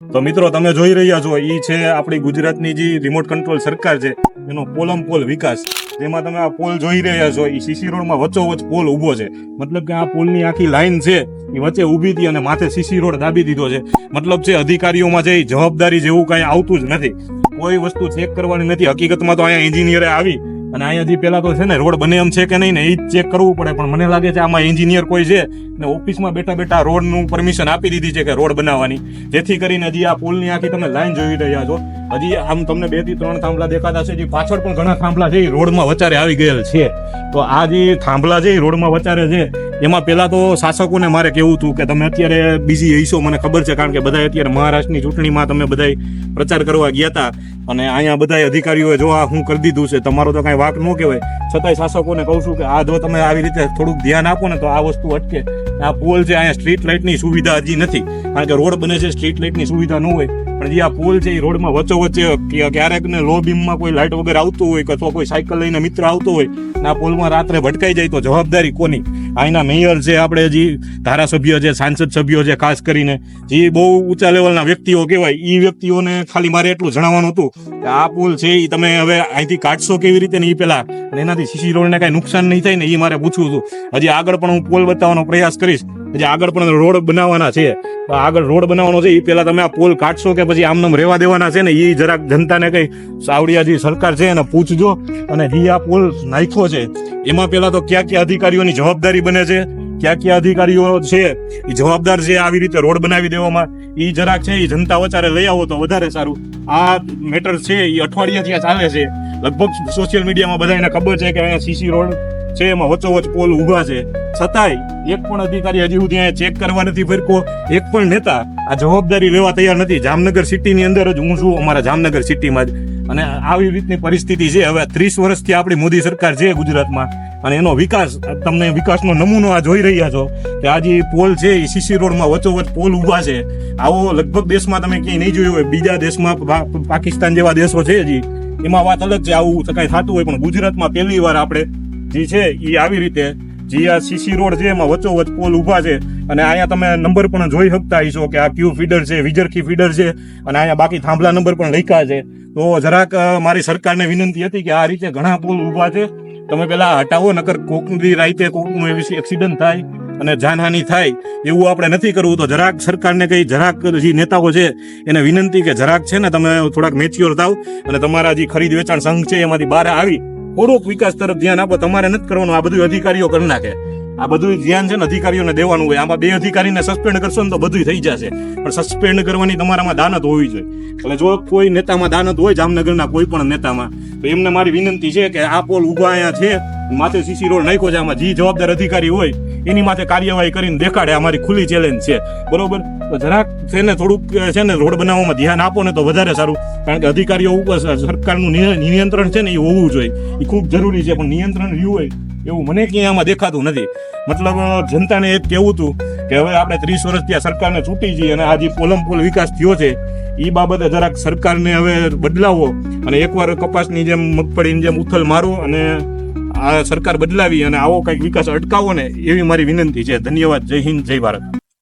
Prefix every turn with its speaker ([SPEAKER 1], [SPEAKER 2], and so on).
[SPEAKER 1] તો મિત્રો, તમે જોઈ રહ્યા છો એ છે આપણી ગુજરાતની જે રિમોટ કંટ્રોલ સરકાર છે, એનો પોલમ પોલ વિકાસ. જેમાં તમે આ પોલ જોઈ રહ્યા છો એ સીસી રોડમાં વચ્ચોવચ્ચ પોલ ઊભો છે. મતલબ કે આ પોલની આખી લાઈન છે એ વચ્ચે ઊભી હતી અને માથે સીસી રોડ દાબી દીધો છે. મતલબ છે, અધિકારીઓમાં જે જવાબદારી જેવું કાંઈ આવતું જ નથી. કોઈ વસ્તુ ચેક કરવાની નથી. હકીકતમાં તો અહીંયા એન્જિનિયરે આવી અને અહીંયા જે પેલા તો છે ને, રોડ બને એમ છે કે નહીં ને એ ચેક કરવું પડે. પણ મને લાગે છે આમાં એન્જિનિયર કોઈ છે ને ઓફિસમાં બેઠા બેઠા રોડનું પરમિશન આપી દીધી છે કે રોડ બનાવવાની. જેથી કરીને હજી આ પુલની આખી તમે લાઈન જોઈ રહ્યા છો. હજી આમ તમને બેથી ત્રણ થાંભલા દેખાતા છે જે પાછળ પણ ઘણા થાંભલા છે એ રોડમાં વચારે આવી ગયેલ છે. તો આ જે થાંભલા છે એ રોડમાં વચારે છે એમાં પહેલાં તો શાસકોને મારે કેવું હતું કે તમે અત્યારે બીજી હઈશો મને ખબર છે, કારણ કે બધા અત્યારે મહારાષ્ટ્રની ચૂંટણીમાં તમે બધા પ્રચાર કરવા ગયા હતા અને અહીંયા બધા અધિકારીઓએ જો આ હું કરી દીધું છે, તમારો તો કાંઈ વાક ન કહેવાય. છતાંય શાસકોને કહું છું કે આ જો તમે આવી રીતે થોડુંક ધ્યાન આપો ને તો આ વસ્તુ અટકે. આ પોલ છે, અહીંયા સ્ટ્રીટ લાઇટની સુવિધા હજી નથી. કારણ કે રોડ બને છે સ્ટ્રીટ લાઇટની સુવિધા ન હોય. પણ જે આ પુલ છે, એ રોડમાં વચ્ચો વચ્ચે ક્યારેક ને લો બીમમાં કોઈ લાઇટ વગર આવતું હોય કે અથવા કોઈ સાયકલ લઈને મિત્ર આવતો હોય ને આ પોલમાં રાત્રે ભટકાઈ જાય તો જવાબદારી કોની? અહીંના મેયર છે, આપણે જે ધારાસભ્ય છે, સાંસદ સભ્યો છે, ખાસ કરીને જે બહુ ઊંચા લેવલના વ્યક્તિઓ કહેવાય એ વ્યક્તિઓને ખાલી મારે એટલું જણાવવાનું હતું કે આ પુલ છે એ તમે હવે અહીંથી કાઢશો કેવી રીતે ને એ પહેલાં અને એનાથી સીસી રોડને કાંઈ નુકસાન નહીં થાય ને એ મારે પૂછવું હતું. હજી આગળ પણ હું પોલ બતાવવાનો પ્રયાસ કરીશ. હજી આગળ પણ રોડ બનાવવાના છે. આગળ રોડ બનાવવાનો છે એ પેલા તમે આ પોલ કાઢશો કે પછી આમનામ રહેવા દેવાના છે ને એ જરાક જનતાને કઈ સાવડિયા જે સરકાર છે એને પૂછજો. અને જે આ પોલ નાખ્યો છે. એમાં પેલા તો કયા કયા અધિકારીઓની જવાબદારી બને છે? કયા કયા અધિકારીઓ છે, એ જવાબદાર છે, આવી રીતે રોડ બનાવી દેવામાં. એ જરાક છે એ જનતા વચારે લઈ આવો તો વધારે સારું. આ મેટર છે એ અઠવાડિયાથી ત્યાં ચાલે છે. લગભગ સોશિયલ મીડિયામાં બધાને ખબર છે કે અહીંયા સીસી રોડ છે, એમાં વચ્ચોવચ પોલ ઊભા છે. છતાંય એક પણ અધિકારી હજી સુધી અહીંયા ચેક કરવા નથી ફરકો. એક પણ નેતા આ જવાબદારી લેવા તૈયાર નથી. જામનગર સિટીની અંદર જ હું છું, અમારા જામનગર સિટીમાં જ. અને આવી રીતની પરિસ્થિતિ છે. હવે ત્રીસ વર્ષથી આપણી મોદી સરકાર છે ગુજરાતમાં. અને એનો વિકાસ, તમને વિકાસનો નમૂનો આ જોઈ રહ્યા છો કે આ જે પોલ છે, એ સીસી રોડમાં વચ્ચોવચ પોલ ઊભા છે. આવો લગભગ દેશમાં તમે ક્યાંય નહીં જોયું હોય, બીજા દેશમાં પાકિસ્તાન જેવા દેશો છે હજી. એમાં વાત અલગ છે, આવું કાંઈ થતું હોય, પણ ગુજરાતમાં પહેલી વાર આપણે જે છે એ આવી રીતે જે આ સીસી રોડ છે, એમાં વચ્ચોવચ પોલ ઊભા છે. અને અહીંયા તમે નંબર પણ જોઈ શકતા હશો કે આ ક્યુ ફીડર છે, વિજરખી ફીડર છે. અને અહીંયા બાકી થાંભલા નંબર પણ લખ્યા છે. તો જરાક મારી સરકારને વિનંતી હતી કે આ રીતે ઘણા પુલ ઊભા છે. તમે પેલા હટાવો, નકર કોકની રાઈતે કોકનું એવી એક્સિડન્ટ થાય અને જાનહાનિ થાય એવું આપણે નથી કરવું. તો જરાક સરકારને કઈ જરાક જે નેતાઓ છે એને વિનંતી કે જરાક છે ને તમે થોડાક મેચ્યોર થાવ અને તમારા જે ખરીદ વેચાણ સંઘ છે એમાંથી બહાર આવી. થોડોક વિકાસ તરફ ધ્યાન આપો. તમારે નથી કરવાનું. આ બધું અધિકારીઓ કરી નાખે. આ બધું ધ્યાન છે ને અધિકારીઓને દેવાનું હોય. આમાં બે અધિકારીને સસ્પેન્ડ કરશો ને તો બધું થઈ જશે. પણ સસ્પેન્ડ કરવાની તમારામાં દાનત હોવી જોઈએ. એટલે જો કોઈ નેતામાં દાનત હોય, જામનગરના કોઈ પણ નેતામાં, તો એમને મારી વિનંતી છે કે આ પોલ ઊભા અહીંયા છે, માથે સીસી રોડ નાખ્યો છે, આમાં જે જવાબદાર અધિકારી હોય, એની માથે કાર્યવાહી કરીને દેખાડે, અમારી ખુલ્લી ચેલેન્જ છે. બરોબર? જરાક છે ને થોડુંક છે ને રોડ બનાવવામાં ધ્યાન આપો ને તો વધારે સારું. કારણ કે અધિકારીઓ ઉપર સરકારનું નિયંત્રણ છે ને એ હોવું જોઈએ. એ ખૂબ જરૂરી છે, પણ નિયંત્રણ રહ્યું હોય એવું મને ક્યાંય આમાં દેખાતું નથી. મતલબ જનતાને એ કહેવું હતું કે હવે આપણે ત્રીસ વર્ષથી આ સરકારને છૂટી જઈએ અને આ જે પોલમ પોલ વિકાસ થયો છે. એ બાબતે જરાક સરકારને હવે બદલાવો અને એકવાર કપાસની જેમ મગફળીની જેમ ઉથલ મારો અને આ સરકાર બદલાવી અને આવો કંઈક વિકાસ અટકાવો ને એવી મારી વિનંતી છે. ધન્યવાદ. જય હિન્દ, જય ભારત.